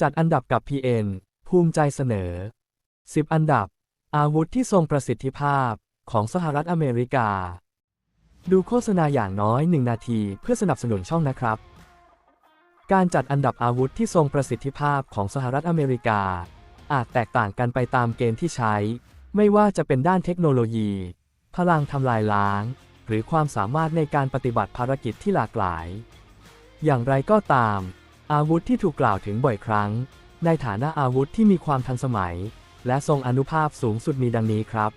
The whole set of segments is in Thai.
จัดอันดับกับ PN ภูมิใจเสนอ 10 อันดับ อาวุธที่ทรงประสิทธิภาพของสหรัฐอเมริกา ดูโฆษณาอย่างน้อย 1 นาทีเพื่อสนับสนุนช่องนะครับ การจัดอันดับอาวุธที่ทรงประสิทธิภาพของสหรัฐอเมริกา อาจแตกต่างกันไปตามเกณฑ์ที่ใช้ ไม่ว่าจะเป็นด้านเทคโนโลยี พลังทำลายล้าง หรือความสามารถในการปฏิบัติภารกิจที่หลากหลาย อย่างไรก็ตาม อาวุธที่ถูกกล่าวถึงบ่อยครั้ง ในฐานะอาวุธที่มีความทันสมัย และทรงอนุภาพสูงสุดมีดังนี้ครับ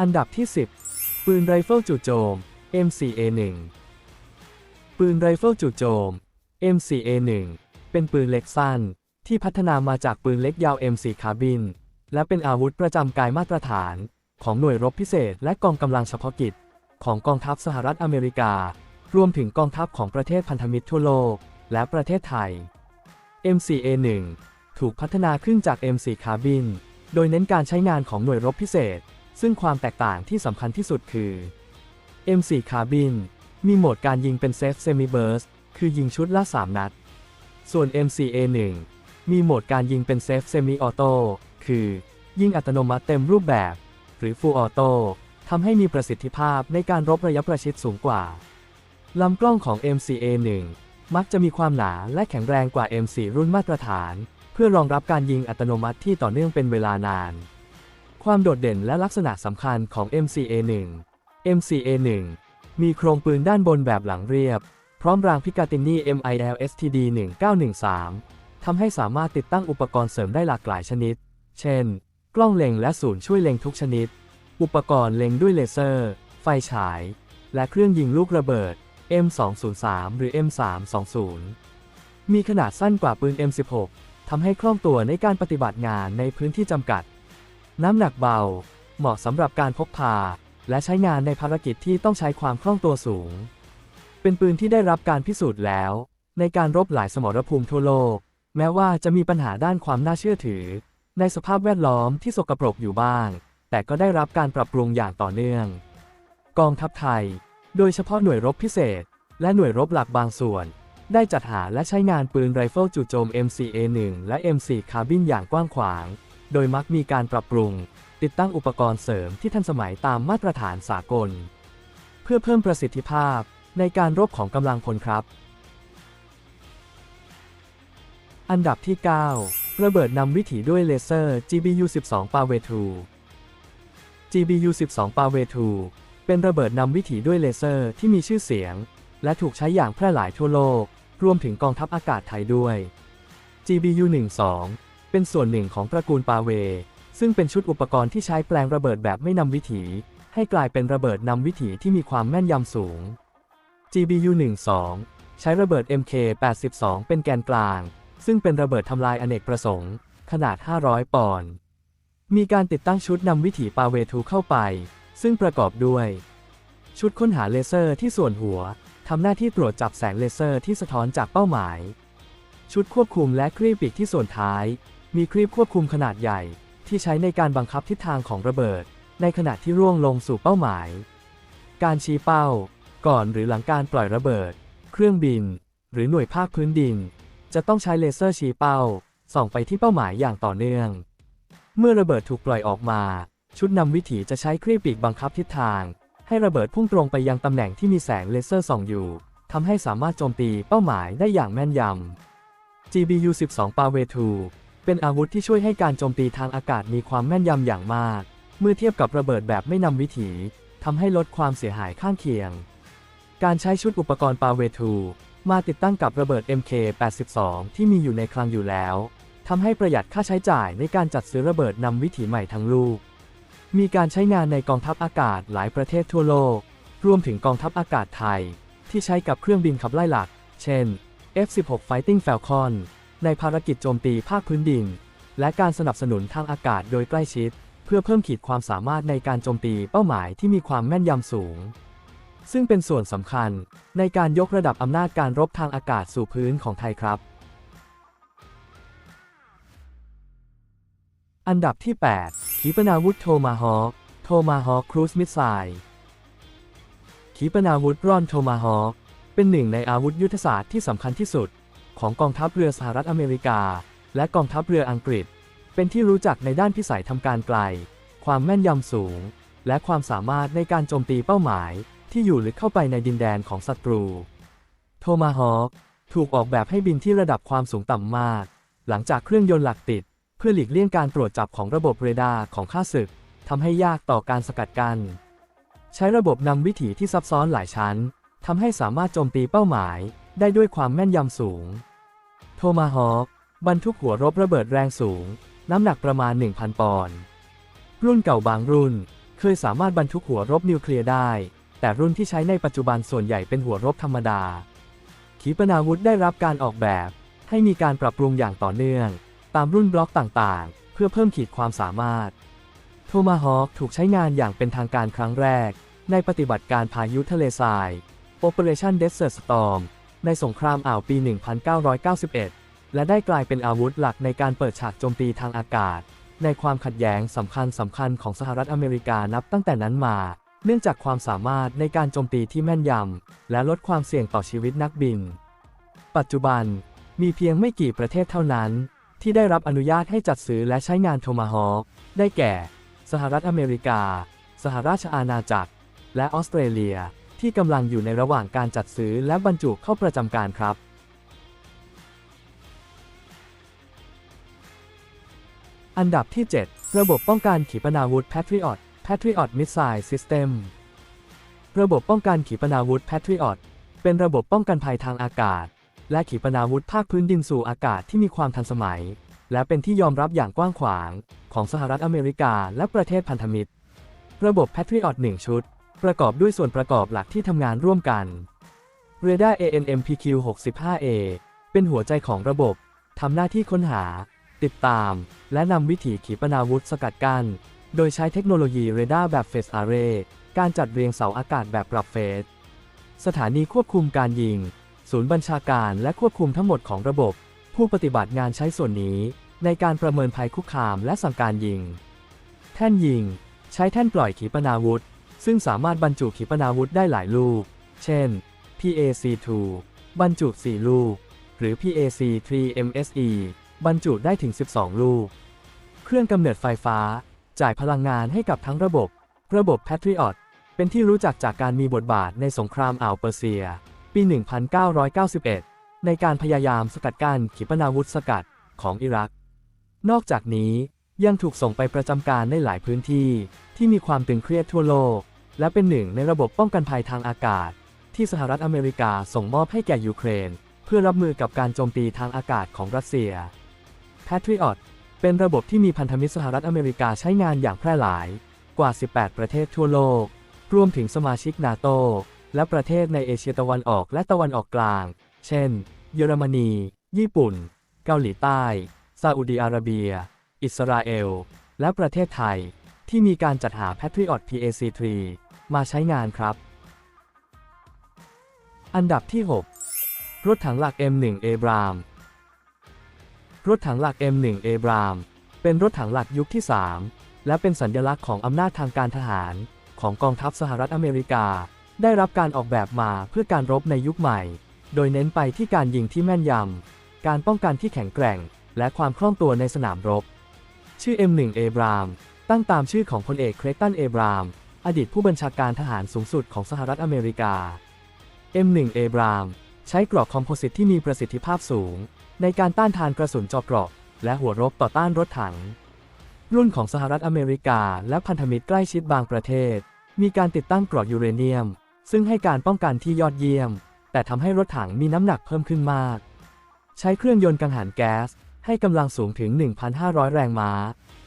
อันดับที่ 10 ปืนไรเฟิลจู่โจม MCA1 ปืนไรเฟิลจู่โจม MCA1 เป็นปืนเล็กสั้น ที่พัฒนามาจากปืนเล็กยาว MC คาร์บิน และเป็นอาวุธประจำกายมาตรฐาน ของหน่วยรบพิเศษและกองกำลังเฉพาะกิจ ของกองทัพสหรัฐอเมริกา รวมถึงกองทัพของประเทศพันธมิตรทั่วโลก และประเทศไทย MCA1 ถูกพัฒนาขึ้นจาก MC คาร์บินโดยเน้นการใช้งานของหน่วยรบพิเศษ ซึ่งความแตกต่างที่สำคัญที่สุดคือ M4 คาร์บินมีโหมดการยิงเป็นเซฟเซมิเบิร์สคือยิงชุดละ 3 นัด ส่วน MCA1 มีโหมดการยิงเป็นเซฟเซมิออโต้คือยิงอัตโนมัติเต็มรูปแบบ หรือ Full Auto ทำให้มีประสิทธิภาพในการรบระยะประชิดสูงกว่า ลำกล้องของ MCA1 มักจะมีความหนาและแข็งแรงกว่า M4 รุ่นมาตรฐาน เพื่อรองรับการยิงอัตโนมัติที่ต่อเนื่องเป็นเวลานาน ความโดดเด่นและลักษณะสำคัญของ MCA1 MCA1 มีโครงปืนด้านบนแบบหลังเรียบ พร้อมรางพิกาตินี MIL STD 1913ทำให้สามารถติดตั้งอุปกรณ์เสริมได้หลากหลายชนิด เช่น กล้องเล็งและศูนย์ช่วยเล็งทุกชนิด อุปกรณ์เล็งด้วยเลเซอร์ ไฟฉาย และเครื่องยิงลูกระเบิด M203 หรือ M320 มีขนาดสั้นกว่าปืน M16 ทำให้คล่องตัวในการปฏิบัติงานในพื้นที่จำกัด น้ำหนักเบา เหมาะสำหรับการพกพา และใช้งานในภารกิจที่ต้องใช้ความคล่องตัวสูง เป็นปืนที่ได้รับการพิสูจน์แล้ว ในการรบหลายสมรภูมิทั่วโลก แม้ว่าจะมีปัญหาด้านความน่าเชื่อถือ ในสภาพแวดล้อมที่สกปรกอยู่บ้าง แต่ก็ได้รับการปรับปรุงอย่างต่อเนื่อง กองทัพไทย โดยเฉพาะหน่วยรบพิเศษ และหน่วยรบหลักบางส่วน ได้จัดหาและใช้งานปืนไรเฟิลจู่โจม MCA1 และ M4 คาร์บินอย่างกว้างขวาง โดยมักมีการปรับปรุง ติดตั้งอุปกรณ์เสริมที่ทันสมัยตามมาตรฐานสากล เพื่อเพิ่มประสิทธิภาพในการรบของกำลังพลครับ อันดับที่ 9 ระเบิดนำวิถีด้วยเลเซอร์ GBU 12 p a w e 2 GBU 12 p a w e 2 เป็นระเบิดนำวิถีด้วยเลเซอร์ที่มีชื่อเสียง และถูกใช้อย่างแพร่หลายทั่วโลก รวมถึงกองทัพอากาศไทยด้วย GBU 12 เป็นส่วนหนึ่งของตระกูลปาเว ซึ่งเป็นชุดอุปกรณ์ที่ใช้แปลงระเบิดแบบไม่นำวิถี ให้กลายเป็นระเบิดนำวิถีที่มีความแม่นยำสูง GBU 12 ใช้ระเบิด MK 82 เป็นแกนกลาง ซึ่งเป็นระเบิดทำลายอเนกประสงค์ ขนาด 500 ปอนด์ มีการติดตั้งชุดนำวิถีปาเวทูเข้าไป ซึ่งประกอบด้วย ชุดค้นหาเลเซอร์ที่ส่วนหัวทำหน้าที่ตรวจจับแสงเลเซอร์ที่สะท้อนจากเป้าหมาย ชุดควบคุมและครีบปีกที่ส่วนท้าย มีครีบควบคุมขนาดใหญ่ ที่ใช้ในการบังคับทิศทางของระเบิด ในขณะที่ร่วงลงสู่เป้าหมาย การชี้เป้า ก่อนหรือหลังการปล่อยระเบิด เครื่องบิน หรือหน่วยภาคพื้นดิน จะต้องใช้เลเซอร์ชี้เป้าส่องไปที่เป้าหมายอย่างต่อเนื่อง เมื่อระเบิดถูกปล่อยออกมา ชุดนำวิถีจะใช้ครีบปีกบังคับทิศทาง ให้ระเบิดพุ่งตรงไปยังตำแหน่งที่มีแสงเลเซอร์ส่องอยู่ทำให้สามารถโจมตีเป้าหมายได้อย่างแม่นยำ GBU 12 p a w e 2เป็นอาวุธที่ช่วยให้การโจมตีทางอากาศมีความแม่นยำอย่างมาก เมื่อเทียบกับระเบิดแบบไม่นำวิถีทำให้ลดความเสียหายข้างเคียง การใช้ชุดอุปกรณ์ปาเวทูมาติดตั้งกับระเบิด MK82 ที่มีอยู่ในคลังอยู่แล้วทำให้ประหยัดค่าใช้จ่ายในการจัดซื้อระเบิดนำวิถีใหม่ทั้งลูก มีการใช้งานในกองทัพอากาศหลายประเทศทั่วโลก รวมถึงกองทัพอากาศไทย ที่ใช้กับเครื่องบินขับไล่หลัก เช่น F-16 Fighting Falcon ในภารกิจโจมตีภาคพื้นดิน และการสนับสนุนทางอากาศโดยใกล้ชิด เพื่อเพิ่มขีดความสามารถในการโจมตีเป้าหมายที่มีความแม่นยำสูง ซึ่งเป็นส่วนสำคัญในการยกระดับอำนาจการรบทางอากาศสู่พื้นของไทยครับ อันดับที่ 8 ขีปนาวุธโทมาฮอคโทมาฮอคครูซมิสไซล์ขีปนาวุธร่อนโทมาฮอคเป็นหนึ่งในอาวุธยุทธศาสตร์ที่สำคัญที่สุด ของกองทัพเรือสหรัฐอเมริกา และกองทัพเรืออังกฤษ เป็นที่รู้จักในด้านพิสัยทำการไกล ความแม่นยำสูง และความสามารถในการโจมตีเป้าหมาย ที่อยู่ลึกเข้าไปในดินแดนของศัตรู โทมาฮอคถูกออกแบบให้บินที่ระดับความสูงต่ำมาก หลังจากเครื่องยนต์หลักติด พื่อหลีกเลี่ยงการตรวจจับของระบบเรดาร์ของข้าศึกทำให้ยากต่อการสกัดกัน้นใช้ระบบนำวิถีที่ซับซ้อนหลายชั้นทำให้สามารถโจมตีเป้าหมายได้ด้วยความแม่นยำสูง โทมาฮอคบรรทุกหัวรบระเบิดแรงสูง น้ำหนักประมาณ 1,000 ปอนด์รุ่นเก่าบางรุ่น เคยสามารถบรรทุกหัวรบนิวเคลียร์ได้ แต่รุ่นที่ใช้ในปัจจุบันส่วนใหญ่เป็นหัวรบธรรมดา ขีปนาวุธได้รับการออกแบบ ให้มีการปรับปรุงอย่างต่อเนื่อง ตามรุ่นบล็อกต่างๆ เพื่อเพิ่มขีดความสามารถ โทมาฮอคถูกใช้งานอย่างเป็นทางการครั้งแรก ในปฏิบัติการพายุทะเลทราย Operation Desert Storm ในสงครามอ่าวปี 1991 และได้กลายเป็นอาวุธหลักในการเปิดฉากโจมตีทางอากาศ ในความขัดแย้งสำคัญสำคัญของสหรัฐอเมริกานับตั้งแต่นั้นมา เนื่องจากความสามารถในการโจมตีที่แม่นยำ และลดความเสี่ยงต่อชีวิตนักบิน ปัจจุบันมีเพียงไม่กี่ประเทศเท่านั้น ที่ได้รับอนุญาตให้จัดซื้อและใช้งานโทมาฮอคได้แก่ สหรัฐอเมริกา สหราชอาณาจักร และออสเตรเลีย ที่กำลังอยู่ในระหว่างการจัดซื้อและบรรจุเข้าประจำการครับ อันดับที่ 7 ระบบป้องกันขีปนาวุธ Patriot Patriot Missile System ระบบป้องกันขีปนาวุธ Patriot เป็นระบบป้องกันภัยทางอากาศ และขีปนาวุธภาคพื้นดินสู่อากาศที่มีความทันสมัย และเป็นที่ยอมรับอย่างกว้างขวางของสหรัฐอเมริกาและประเทศพันธมิตร ระบบ Patriot 1 ชุด ประกอบด้วยส่วนประกอบหลักที่ทำงานร่วมกันเรดาร์ ANMPQ 65A เป็นหัวใจของระบบทำหน้าที่ค้นหา ติดตาม และนำวิถีขีปนาวุธสกัดกัน้นโดยใช้เทคโนโลยีเรดาร์แบบเฟสอาร์เรการจัดเรียงเสาอากาศแบบปรับเฟส สถานีควบคุมการยิง ศูนย์บัญชาการและควบคุมทั้งหมดของระบบ ผู้ปฏิบัติงานใช้ส่วนนี้ ในการประเมินภัยคุกคามและสั่งการยิง แท่นยิง ใช้แท่นปล่อยขีปนาวุธ ซึ่งสามารถบรรจุขีปนาวุธได้หลายลูก เช่น PAC-2 บรรจุ 4 ลูก หรือ PAC-3 MSE บรรจุได้ถึง 12 ลูก เครื่องกำเนิดไฟฟ้า จ่ายพลังงานให้กับทั้งระบบ ระบบ Patriot เป็นที่รู้จักจากการมีบทบาทในสงครามอ่าวเปอร์เซีย ปี 1991 ในการพยายามสกัดกั้นขีปนาวุธสกัดของอิรัก นอกจากนี้ยังถูกส่งไปประจำการในหลายพื้นที่ที่มีความตึงเครียดทั่วโลก และเป็นหนึ่งในระบบป้องกันภัยทางอากาศ ที่สหรัฐอเมริกาส่งมอบให้แก่ยูเครน เพื่อรับมือกับการโจมตีทางอากาศของรัสเซีย Patriot เป็นระบบที่มีพันธมิตรสหรัฐอเมริกาใช้งานอย่างแพร่หลายกว่า 18 ประเทศทั่วโลก รวมถึงสมาชิกนาโต และประเทศในเอเชียตะวันออกและตะวันออกกลาง เช่น เยอรมนี ญี่ปุ่น เกาหลีใต้ ซาอุดีอาระเบีย อิสราเอล และประเทศไทย ที่มีการจัดหา Patriot PAC-3 มาใช้งานครับ อันดับที่ 6 รถถังหลัก M1 Abrams รถถังหลัก M1 Abrams เป็นรถถังหลักยุคที่ 3 และเป็นสัญลักษณ์ของอำนาจทางการทหาร ของกองทัพสหรัฐอเมริกา ได้รับการออกแบบมาเพื่อการรบในยุคใหม่ โดยเน้นไปที่การยิงที่แม่นยำ การป้องกันที่แข็งแกร่ง และความคล่องตัวในสนามรบ ชื่อ M1 Abrams ตั้งตามชื่อของพลเอกเครกตันเอบราม อดีตผู้บัญชาการทหารสูงสุดของสหรัฐอเมริกา M1 Abrams ใช้กรอบคอมโพสิตที่มีประสิทธิภาพสูง ในการต้านทานกระสุนเจอเกราะ และหัวรบต่อต้านรถถัง รุ่นของสหรัฐอเมริกา และพันธมิตรใกล้ชิดบางประเทศ มีการติดตั้งกรอบยูเรเนียม ซึ่งให้การป้องกันที่ยอดเยี่ยม แต่ทำให้รถถังมีน้ำหนักเพิ่มขึ้นมาก ใช้เครื่องยนต์กังหันแก๊ส ให้กำลังสูงถึง 1,500 แรงม้า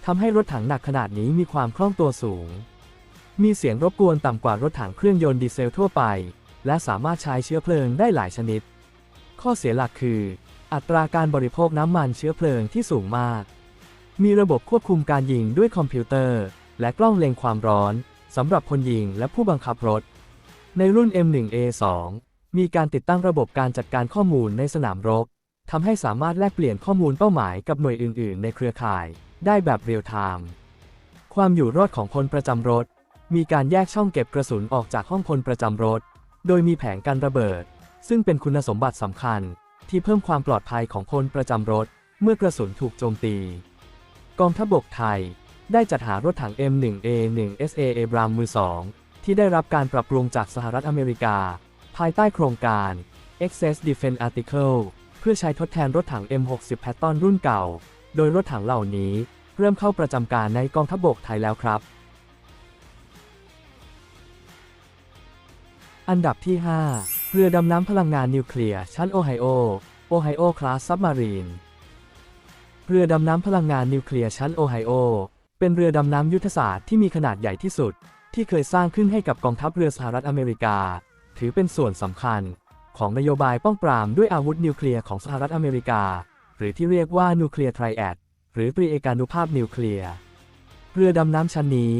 ทำให้รถถังหนักขนาดนี้มีความคล่องตัวสูง มีเสียงรบกวนต่ำกว่ารถถังเครื่องยนต์ดีเซลทั่วไป และสามารถใช้เชื้อเพลิงได้หลายชนิด ข้อเสียหลักคือ อัตราการบริโภคน้ำมันเชื้อเพลิงที่สูงมาก มีระบบควบคุมการยิงด้วยคอมพิวเตอร์ และกล้องเล็งความร้อนสำหรับคนยิงและผู้บังคับรถ ในรุ่น M1A2 มีการติดตั้งระบบการจัดการข้อมูลในสนามรบทำให้สามารถแลกเปลี่ยนข้อมูลเป้าหมายกับหน่วยอื่น ๆ ในเครือข่าย ได้แบบเรียลไทม์ความอยู่รอดของพลประจำรถ มีการแยกช่องเก็บกระสุนออกจากห้องพลประจำรถ โดยมีแผงกันระเบิด ซึ่งเป็นคุณสมบัติสำคัญ ที่เพิ่มความปลอดภัยของพลประจำรถ เมื่อกระสุนถูกโจมตี กองทัพบกไทย ได้จัดหารถถัง M1A1SA Abrams มือสอง ที่ได้รับการปรับปรุงจากสหรัฐอเมริกา ภายใต้โครงการ Excess Defense Article เพื่อใช้ทดแทนรถถัง M60 Patton รุ่นเก่า โดยรถถังเหล่านี้เริ่มเข้าประจำการในกองทัพบกไทยแล้วครับ อันดับที่ 5 เรือดำน้ำพลังงานนิวเคลียร์ชั้นโอไฮโอ โอไฮโอคลาสซับมารีน เรือดำน้ำพลังงานนิวเคลียร์ชั้นโอไฮโอ เป็นเรือดำน้ำยุทธศาสตร์ที่มีขนาดใหญ่ที่สุด ที่เคยสร้างขึ้นให้กับกองทัพเรือสหรัฐอเมริกา ถือเป็นส่วนสำคัญ ของนโยบายป้องปรามด้วยอาวุธนิวเคลียร์ของสหรัฐอเมริกา หรือที่เรียกว่านิวเคลียร์ไทรแอดหรือปรีเอกานุภาพนิวเคลียร์เรือดำน้ำชั้นนี้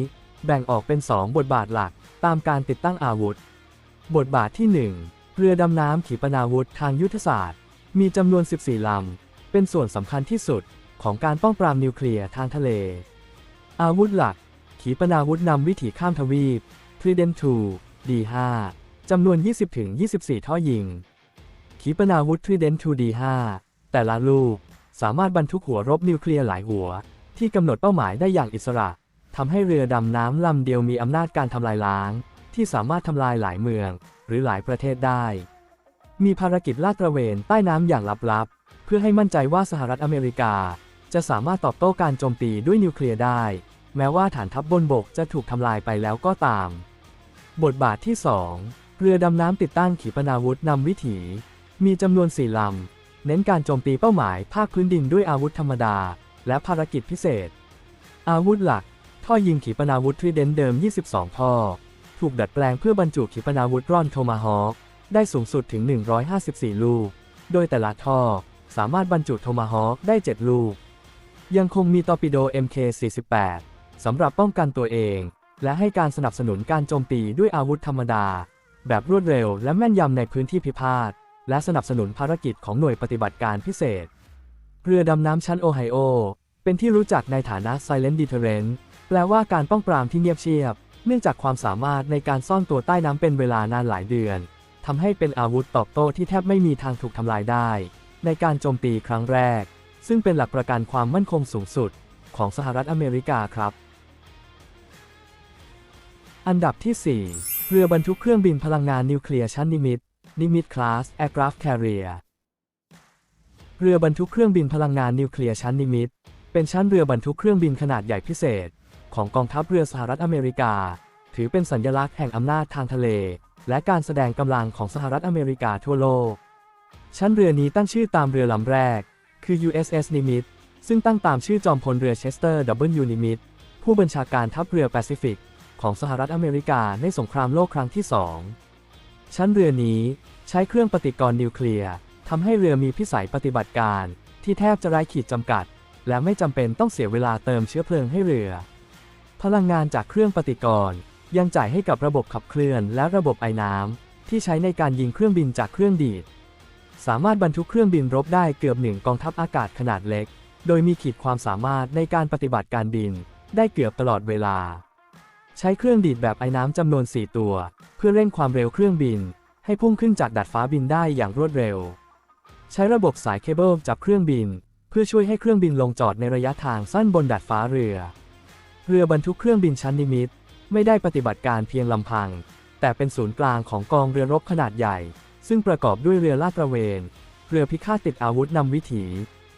แบ่งออกเป็น 2 บทบาทหลักตามการติดตั้งอาวุธ บทบาทที่ 1 เรือดำน้ำขีปนาวุธทางยุทธศาสตร์ มีจำนวน 14 ลำ เป็นส่วนสำคัญที่สุดของการป้องปรามนิวเคลียร์ทางทะเล อาวุธหลัก ขีปนาวุธนำวิถีข้ามทวีป Trident 2 D5 จำนวน 20-24 ท่อยิง ขีปนาวุธ Trident 2 D5 แต่ละลูกสามารถบรรทุกหัวรบนิวเคลียร์หลายหัว ที่กำหนดเป้าหมายได้อย่างอิสระทำให้เรือดำน้ำลำเดียวมีอำนาจการทำลายล้าง ที่สามารถทำลายหลายเมือง หรือหลายประเทศได้ มีภารกิจลาดตระเวนใต้น้ำอย่างลับๆ เพื่อให้มั่นใจว่าสหรัฐอเมริกา จะสามารถตอบโต้การโจมตีด้วยนิวเคลียร์ได้ แม้ว่าฐานทัพบบนบกจะถูกทำลายไปแล้วก็ตาม บทบาทที่ 2 เรือดำน้ำติดตั้งขีปนาวุธนำวิถี มีจำนวนสี่ลำ เน้นการโจมตีเป้าหมายภาคพื้นดินด้วยอาวุธธรรมดา และภารกิจพิเศษ อาวุธหลัก ท่อยิงขีปนาวุธทริเดนเดิม 22 ท่อ ถูกดัดแปลงเพื่อบรรจุขีปนาวุธร่อนโทมาฮอคได้สูงสุดถึง 154 ลูก โดยแต่ละท่อสามารถบรรจุโทมาฮอคได้ 7 ลูก ยังคงมีตอร์ปิโด MK48 สำหรับป้องกันตัวเอง และให้การสนับสนุนการโจมตีด้วยอาวุธธรรมดา แบบรวดเร็วและแม่นยำในพื้นที่พิพาท และสนับสนุนภารกิจของหน่วยปฏิบัติการพิเศษ เรือดำน้ำชั้นโอไฮโอ เป็นที่รู้จักในฐานะ Silent Deterrent แปลว่าการป้องปรามที่เงียบเชียบ เนื่องจากความสามารถในการซ่อนตัวใต้น้ำเป็นเวลานานหลายเดือนทำให้เป็นอาวุธตอบโต้ที่แทบไม่มีทางถูกทำลายได้ ในการโจมตีครั้งแรก ซึ่งเป็นหลักประกันความมั่นคงสูงสุด ของสหรัฐอเมริกาครับ อันดับที่ 4 เรือบรรทุกเครื่องบินพลังงานนิวเคลียร์ชั้นนิมิต นิมิตคลาส Aircraft Carrier เรือบรรทุกเครื่องบินพลังงานนิวเคลียร์ชั้นนิมิต เป็นชั้นเรือบรรทุกเครื่องบินขนาดใหญ่พิเศษ ของกองทัพเรือสหรัฐอเมริกา ถือเป็นสัญลักษณ์แห่งอำนาจทางทะเล และการแสดงกำลังของสหรัฐอเมริกาทั่วโลก ชั้นเรือนี้ตั้งชื่อตามเรือลำแรก คือ USS Nimitz ซึ่งตั้งตามชื่อจอมพลเรือเชสเตอร์ W. Nimitz ผู้บัญชาการทัพเรือแปซิฟิก ของสหรัฐอเมริกาในสงครามโลกครั้งที่ 2 ชั้นเรือนี้ใช้เครื่องปฏิกรณ์นิวเคลียร์ทำให้เรือมีพิสัยปฏิบัติการที่แทบจะไร้ขีดจำกัด และไม่จำเป็นต้องเสียเวลาเติมเชื้อเพลิงให้เรือ พลังงานจากเครื่องปฏิกรณ์ยังจ่ายให้กับระบบขับเคลื่อนและระบบไอน้ำที่ใช้ในการยิงเครื่องบินจากเครื่องดีด สามารถบรรทุกเครื่องบินรบได้เกือบหนึ่งกองทัพอากาศขนาดเล็ก โดยมีขีดความสามารถในการปฏิบัติการบิน ได้เกือบตลอดเวลา ใช้เครื่องดีดแบบไอ้น้ำจำนวน 4 ตัว เพื่อเร่งความเร็วเครื่องบิน ให้พุ่งขึ้นจากดาดฟ้าบินได้อย่างรวดเร็ว ใช้ระบบสายเคเบิลจับเครื่องบิน เพื่อช่วยให้เครื่องบินลงจอดในระยะทางสั้นบนดาดฟ้าเรือ เรือบรรทุกเครื่องบินชั้นนิมิต ไม่ได้ปฏิบัติการเพียงลำพัง แต่เป็นศูนย์กลางของกองเรือรบขนาดใหญ่ ซึ่งประกอบด้วยเรือลาดตระเวน เรือพิฆาตติดอาวุธนำวิถี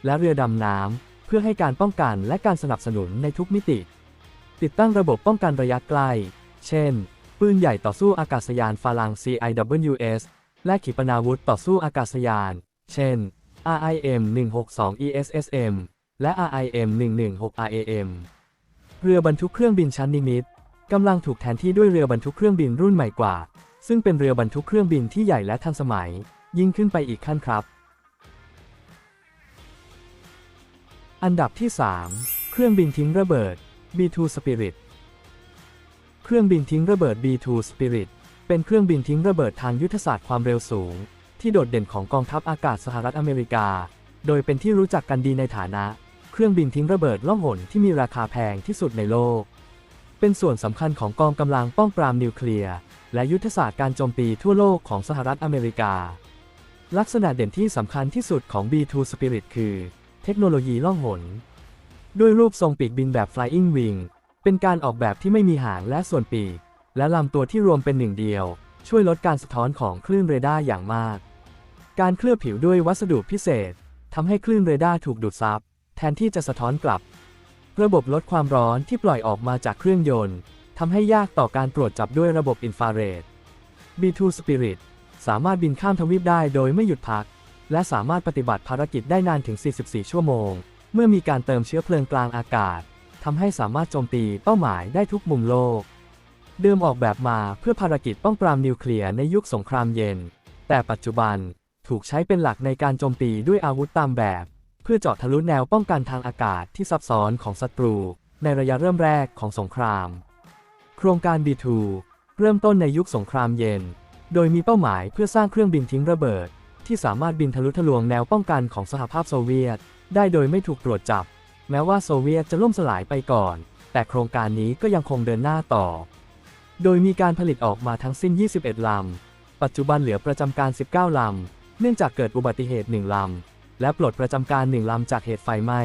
และเรือดำน้ำเพื่อให้การป้องกันและการสนับสนุนในทุกมิติ ติดตั้งระบบป้องกันระยะใกล เช่น ปืนใหญ่ต่อสู้อากาศยานฟาลัง CIWS และขีปนาวุธต่อสู้อากาศยาน เช่น RIM 162 ESSM และ RIM 116 RAM เรือบรรทุกเครื่องบินชั้นนิมิตกำลังถูกแทนที่ด้วยเรือบรรทุกเครื่องบินรุ่นใหม่กว่า ซึ่งเป็นเรือบรรทุกเครื่องบินที่ใหญ่และทันสมัย ยิ่งขึ้นไปอีกขั้นครับ อันดับที่ 3 เครื่องบินทิ้งระเบิด B2 Spirit เครื่องบินทิ้งระเบิด B2 Spirit เป็นเครื่องบินทิ้งระเบิดทางยุทธศาสตร์ความเร็วสูง ที่โดดเด่นของกองทัพอากาศสหรัฐอเมริกา โดยเป็นที่รู้จักกันดีในฐานะ เครื่องบินทิ้งระเบิดล่องหนที่มีราคาแพงที่สุดในโลก เป็นส่วนสำคัญของกองกำลังป้องปรามนิวเคลียร์และยุทธศาสตร์การโจมตีทั่วโลกของสหรัฐอเมริกา ลักษณะเด่นที่สำคัญที่สุดของ B2 Spirit คือ เทคโนโลยีล่องหน ด้วยรูปทรงปีกบินแบบ Flying Wing เป็นการออกแบบที่ไม่มีหางและส่วนปีก และลำตัวที่รวมเป็นหนึ่งเดียว ช่วยลดการสะท้อนของคลื่นเรดาร์อย่างมาก การเคลือบผิวด้วยวัสดุพิเศษทำให้คลื่นเรดาร์ถูกดูดซับ แทนที่จะสะท้อนกลับ ระบบลดความร้อนที่ปล่อยออกมาจากเครื่องยนต์ทำให้ยากต่อการตรวจจับด้วยระบบอินฟราเรด B2 Spirit สามารถบินข้ามทวีปได้โดยไม่หยุดพัก และสามารถปฏิบัติภารกิจได้นานถึง 44 ชั่วโมง เมื่อมีการเติมเชื้อเพลิงกลางอากาศทำให้สามารถโจมตีเป้าหมายได้ทุกมุมโลก เดิมออกแบบมาเพื่อภารกิจป้องปรามนิวเคลียร์ในยุคสงครามเย็น แต่ปัจจุบันถูกใช้เป็นหลักในการโจมตีด้วยอาวุธตามแบบ เพื่อเจาะทะลุแนวป้องกันทางอากาศที่ซับซ้อนของศัตรู ในระยะเริ่มแรกของสงคราม โครงการ B2 เริ่มต้นในยุคสงครามเย็น โดยมีเป้าหมายเพื่อสร้างเครื่องบินทิ้งระเบิด ที่สามารถบินทะลุทะลวงแนวป้องกันของสหภาพโซเวียต ได้โดยไม่ถูกตรวจจับ แม้ว่าโซเวียตจะล่มสลายไปก่อน แต่โครงการนี้ก็ยังคงเดินหน้าต่อ โดยมีการผลิตออกมาทั้งสิ้น 21 ลำ ปัจจุบันเหลือประจำการ 19 ลำ เนื่องจากเกิดอุบัติเหตุ 1 ลำ และปลดประจำการ 1 ลำจากเหตุไฟไหม้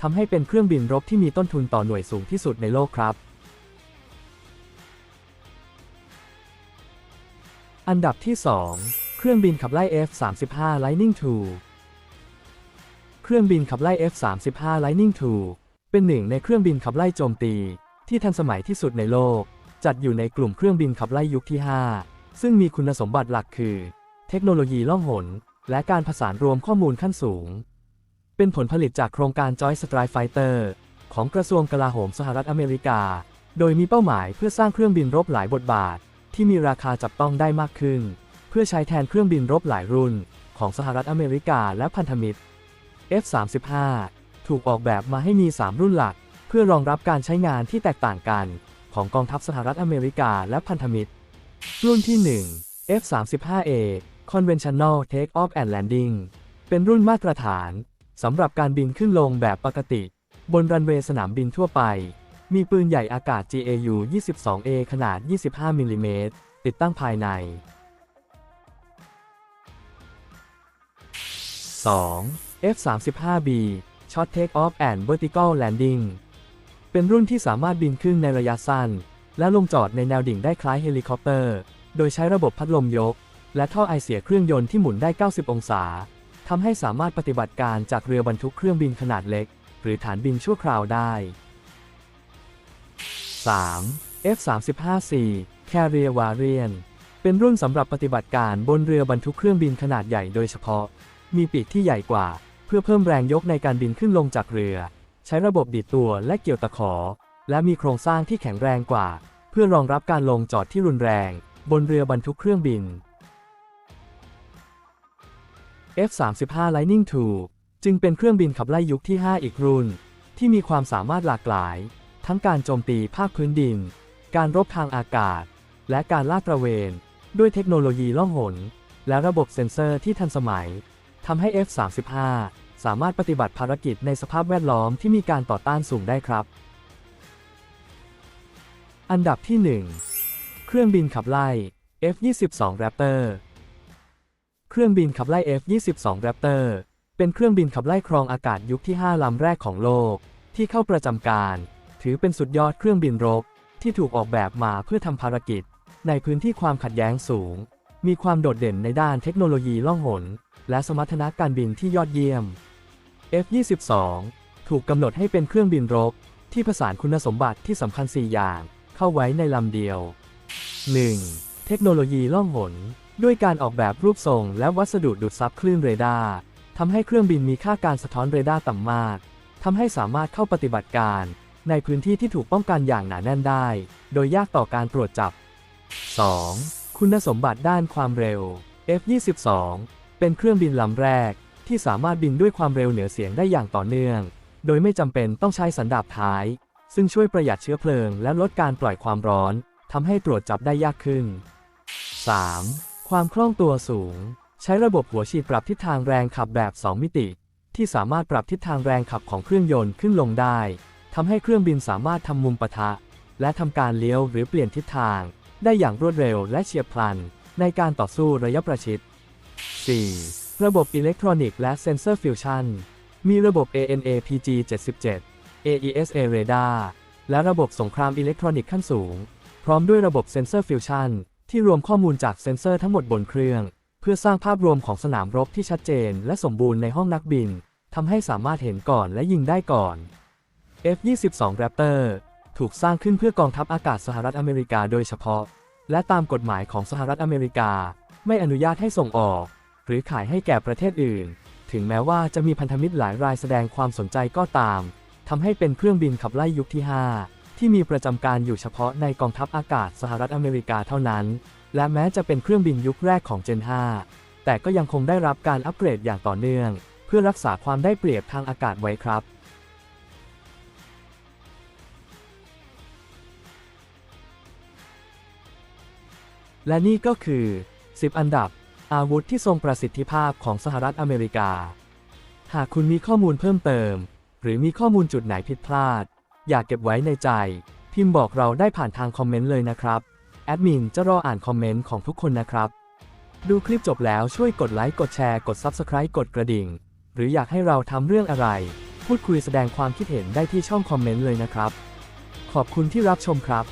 ทำให้เป็นเครื่องบินรบที่มีต้นทุนต่อหน่วยสูงที่สุดในโลกครับ อันดับที่ 2 เครื่องบินขับไล่ F-35 Lightning II เครื่องบินขับไล่ F-35 Lightning II เป็นหนึ่งในเครื่องบินขับไล่โจมตี ที่ทันสมัยที่สุดในโลก จัดอยู่ในกลุ่มเครื่องบินขับไล่ยุคที่ 5 ซึ่งมีคุณสมบัติหลักคือ เทคโนโลยีล่องหน และการผสานรวมข้อมูลขั้นสูง เป็นผลผลิตจากโครงการ Joint Strike Fighter ของกระทรวงกลาโหมสหรัฐอเมริกา โดยมีเป้าหมายเพื่อสร้างเครื่องบินรบหลายบทบาท ที่มีราคาจับต้องได้มากขึ้น เพื่อใช้แทนเครื่องบินรบหลายรุ่น ของสหรัฐอเมริกาและพันธมิตร F-35 ถูกออกแบบมาให้มี 3 รุ่นหลัก เพื่อรองรับการใช้งานที่แตกต่างกัน ของกองทัพสหรัฐอเมริกาและพันธมิตร รุ่นที่ 1 F-35A Conventional Take Off and Landing เป็นรุ่นมาตรฐานสำหรับการบินขึ้นลงแบบปกติ บนรันเวย์สนามบินทั่วไป มีปืนใหญ่อากาศ GAU 22A ขนาด 25มิลลิเมตรติดตั้งภายใน 2. F-35B Short Take Off and Vertical Landing เป็นรุ่นที่สามารถบินขึ้นในระยะสั้น และลงจอดในแนวดิ่งได้คล้ายเฮลิคอปเตอร์ โดยใช้ระบบพัดลมยก และท่อไอเสียเครื่องยนต์ที่หมุนได้ 90 องศาทำให้สามารถปฏิบัติการจากเรือบรรทุกเครื่องบินขนาดเล็ก หรือฐานบินชั่วคราวได้ 3. F-35C Carrier Variant เป็นรุ่นสำหรับปฏิบัติการบนเรือบรรทุกเครื่องบินขนาดใหญ่โดยเฉพาะ มีปีกที่ใหญ่กว่า เพื่อเพิ่มแรงยกในการบินขึ้นลงจากเรือ ใช้ระบบดีดตัวและเกี่ยวตะขอ และมีโครงสร้างที่แข็งแรงกว่า เพื่อรองรับการลงจอดที่รุนแรง บนเรือบรรทุกเครื่องบิน F-35 Lightning II จึงเป็นเครื่องบินขับไล่ยุคที่ 5 อีกรุ่น ที่มีความสามารถหลากหลาย ทั้งการโจมตีภาคพื้นดิน การรบทางอากาศ และการลาดตระเวน ด้วยเทคโนโลยีล่องหน และระบบเซ็นเซอร์ที่ทันสมัย ทำให้ F-35 สามารถปฏิบัติภารกิจในสภาพแวดล้อมที่มีการต่อต้านสูงได้ครับ อันดับที่ 1 เครื่องบินขับไล่ F-22 Raptor เครื่องบินขับไล่ F-22 Raptor เป็นเครื่องบินขับไล่ครองอากาศยุคที่ 5 ลำแรกของโลก ที่เข้าประจำการ ถือเป็นสุดยอดเครื่องบินรบที่ถูกออกแบบมาเพื่อทำภารกิจ ในพื้นที่ความขัดแย้งสูง มีความโดดเด่นในด้านเทคโนโลยีล่องหน และสมรรถนะการบินที่ยอดเยี่ยม F-22 ถูกกำหนดให้เป็นเครื่องบินรบ ที่ผสานคุณสมบัติที่สำคัญ 4 อย่าง เข้าไว้ในลำเดียว 1. เทคโนโลยีล่องหน ด้วยการออกแบบรูปทรง และวัสดุดูดซับคลื่นเรดาร์ทำให้เครื่องบินมีค่าการสะท้อนเรดาร์ต่ำมากทำให้สามารถเข้าปฏิบัติการ ในพื้นที่ที่ถูกป้องกันอย่างหนาแน่นได้ โดยยากต่อการตรวจจับ 2. คุณสมบัติด้านความเร็ว F-22 เป็นเครื่องบินลำแรก ที่สามารถบินด้วยความเร็วเหนือเสียงได้อย่างต่อเนื่อง โดยไม่จำเป็นต้องใช้สันดาปท้าย ซึ่งช่วยประหยัดเชื้อเพลิงและลดการปล่อยความร้อนทำให้ตรวจจับได้ยากขึ้น 3. ความคล่องตัวสูง ใช้ระบบหัวฉีดปรับทิศทางแรงขับแบบ 2 มิติ ที่สามารถปรับทิศทางแรงขับของเครื่องยนต์ขึ้นลงได้ทำให้เครื่องบินสามารถทำมุมปะทะ และทำการเลี้ยวหรือเปลี่ยนทิศทาง ได้อย่างรวดเร็วและเฉียบพลัน ในการต่อสู้ระยะประชิด 4. ระบบอิเล็กทรอนิกส์และเซนเซอร์ฟิวชันมีระบบ ANA PG 77 AESA Radar และระบบสงครามอิเล็กทรอนิกส์ขั้นสูง พร้อมด้วยระบบเซนเซอร์ฟิวชันที่รวมข้อมูลจากเซนเซอร์ทั้งหมดบนเครื่อง เพื่อสร้างภาพรวมของสนามรบที่ชัดเจน และสมบูรณ์ในห้องนักบินทำให้สามารถเห็นก่อนและยิงได้ก่อน F-22 Raptor ถูกสร้างขึ้นเพื่อกองทัพอากาศสหรัฐอเมริกาโดยเฉพาะ และตามกฎหมายของสหรัฐอเมริกา ไม่อนุญาตให้ส่งออก หรือขายให้แก่ประเทศอื่น ถึงแม้ว่าจะมีพันธมิตรหลายรายแสดงความสนใจก็ตามทำให้เป็นเครื่องบินขับไล่ยุคที่ 5 ที่มีประจำการอยู่เฉพาะในกองทัพอากาศสหรัฐอเมริกาเท่านั้น และแม้จะเป็นเครื่องบินยุคแรกของ Gen 5 แต่ก็ยังคงได้รับการอัปเกรดอย่างต่อเนื่อง เพื่อรักษาความได้เปรียบทางอากาศไว้ครับ และนี่ก็คือ 10 อันดับ อาวุธที่ทรงประสิทธิภาพของสหรัฐอเมริกา หากคุณมีข้อมูลเพิ่มเติม หรือมีข้อมูลจุดไหนผิดพลาด อยากเก็บไว้ในใจ พิมพ์บอกเราได้ผ่านทางคอมเมนต์เลยนะครับ แอดมินจะรออ่านคอมเมนต์ของทุกคนนะครับ ดูคลิปจบแล้วช่วยกดไลค์กดแชร์กด Subscribe กดกระดิ่ง หรืออยากให้เราทำเรื่องอะไร พูดคุยแสดงความคิดเห็นได้ที่ช่องคอมเมนต์เลยนะครับ ขอบคุณที่รับชมครับ